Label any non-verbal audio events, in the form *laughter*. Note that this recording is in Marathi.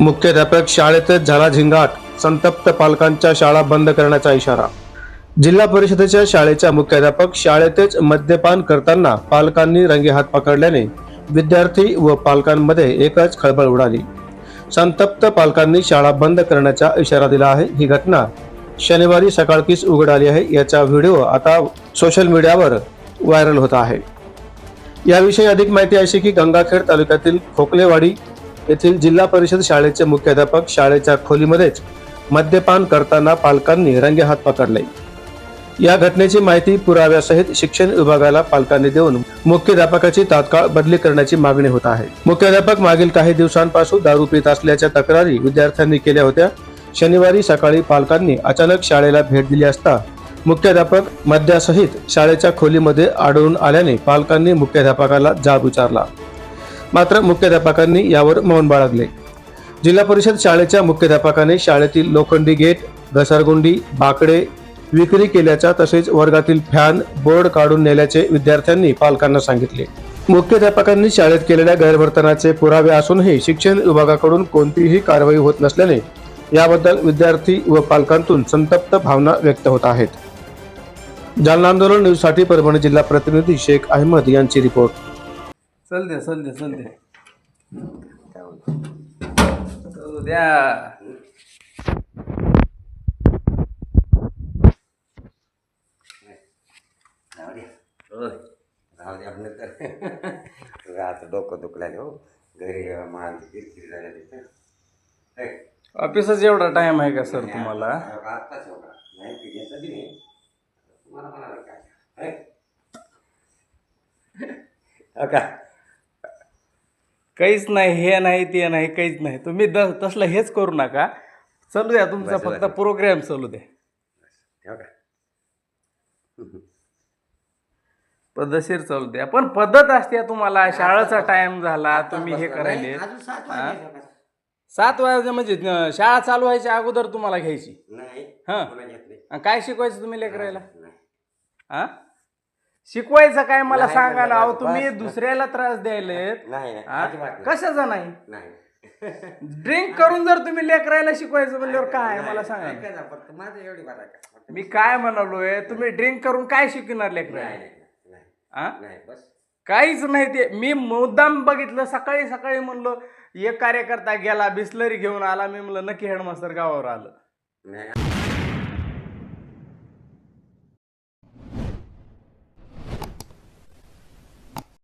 मुख्याध्यापक शाळेतच झाला झिंगाट. संतप्त पालकांच्या शाळा बंद करण्याचा इशारा. जिल्हा परिषदेच्या शाळेच्या मुख्याध्यापक शाळेतच मद्यपान करताना पालकांनी रंगेहात पकडल्याने विद्यार्थी व पालकांमध्ये एकच खळबळ उडाली. संतप्त पालकांनी शाळा बंद करण्याचा इशारा दिला आहे. ही घटना शनिवारी सकाळकीच उघड आली आहे. याचा व्हिडिओ आता सोशल मीडियावर व्हायरल होत आहे. याविषयी अधिक माहिती अशी की गंगाखेड तालुक्यातील खोकलेवाडी येथील जिल्हा परिषद शाळेचे मुख्याध्यापक शाळेच्या खोलीमध्येच मद्यपान करताना पालकांनी रंगेहात पकडले. या घटनेची माहिती पुराव्यासहित शिक्षण विभागाला पालकांनी देऊन मुख्याध्यापकाची तात्काळ बदली करण्याची मागणी होत आहे. मुख्याध्यापक मागील काही दिवसांपासून दारू पित असल्याच्या तक्रारी विद्यार्थ्यांनी केल्या होत्या. शनिवारी सकाळी पालकांनी अचानक शाळेला भेट दिली असता मुख्याध्यापक मद्यासहित शाळेच्या खोलीमध्ये आढळून आल्याने पालकांनी मुख्याध्यापकाला जाब विचारला मात्र मुख्याध्यापकांनी यावर मौन बाळगले. जिल्हा परिषद शाळेच्या मुख्याध्यापकाने शाळेतील लोखंडी गेट घसरगुंडी बाकडे विक्री केल्याच्या तसेच वर्गातील फॅन बोर्ड काढून नेल्याचे विद्यार्थ्यांनी पालकांना सांगितले. मुख्याध्यापकांनी शाळेत केलेल्या गैरवर्तनाचे पुरावे असूनही शिक्षण विभागाकडून कोणतीही कारवाई होत नसल्याने याबद्दल विद्यार्थी व पालकांतून संतप्त भावना व्यक्त होत आहेत. जालना आंदोलन न्यूजसाठी परभणी जिल्हा प्रतिनिधी शेख अहमद यांची रिपोर्ट. चल दे चल दे चल दे. चल द्या राहू द्या तर. *laughs* आता डोकं दुखलं हो. घरी किरकिर झाल्या तिथं. ऑफिसच एवढा टाइम आहे का सर तुम्हाला? आत्ताच एवढा. नाही तुम्हाला म्हणाला काय? *laughs* हो का? काहीच नाही हे नाही ते नाही काहीच नाही. तुम्ही द तसलं हेच करू नका. चालू द्या तुमचा बस, फक्त बस. प्रोग्राम चालू द्या. का? पद्धतशीर चालू द्या. पण पद्धत असते तुम्हाला. शाळेचा टाइम झाला तुम्ही हे करायले. अजून सात वाजता म्हणजे अं, शाळा चालू व्हायच्या अगोदर तुम्हाला घ्यायची. नाही हा. कोणा घेत नाही. आणि काय शिकवायचं तुम्ही लेकरायला? नाही. हा? शिकवायचं काय मला नाही, सांगा ना अहो तुम्ही बस. दुसऱ्याला त्रास द्यायलेत. नाही नाही हा? अजिबात नाही. कशाचा नाही? नाही. ड्रिंक करून जर तुम्ही लेकरायला शिकवायचं म्हणल्यावर काय? मला सांगा ना. ऐका ना, फक्त माझं एवढी. फक्त मी काय म्हणालोय? तुम्ही ड्रिंक करून काय शिकणार नाही लेकरायला नाही नाही. हा? नाही बस. काहीच नाही ते. मी मुद्दाम बघितलं सकाळी सकाळी म्हणलो एक कार्यकर्ता गेला बिस्लरी घेऊन आला. मी म्हणलं नक्की हेडमास्तर गावावर आलं. नाही.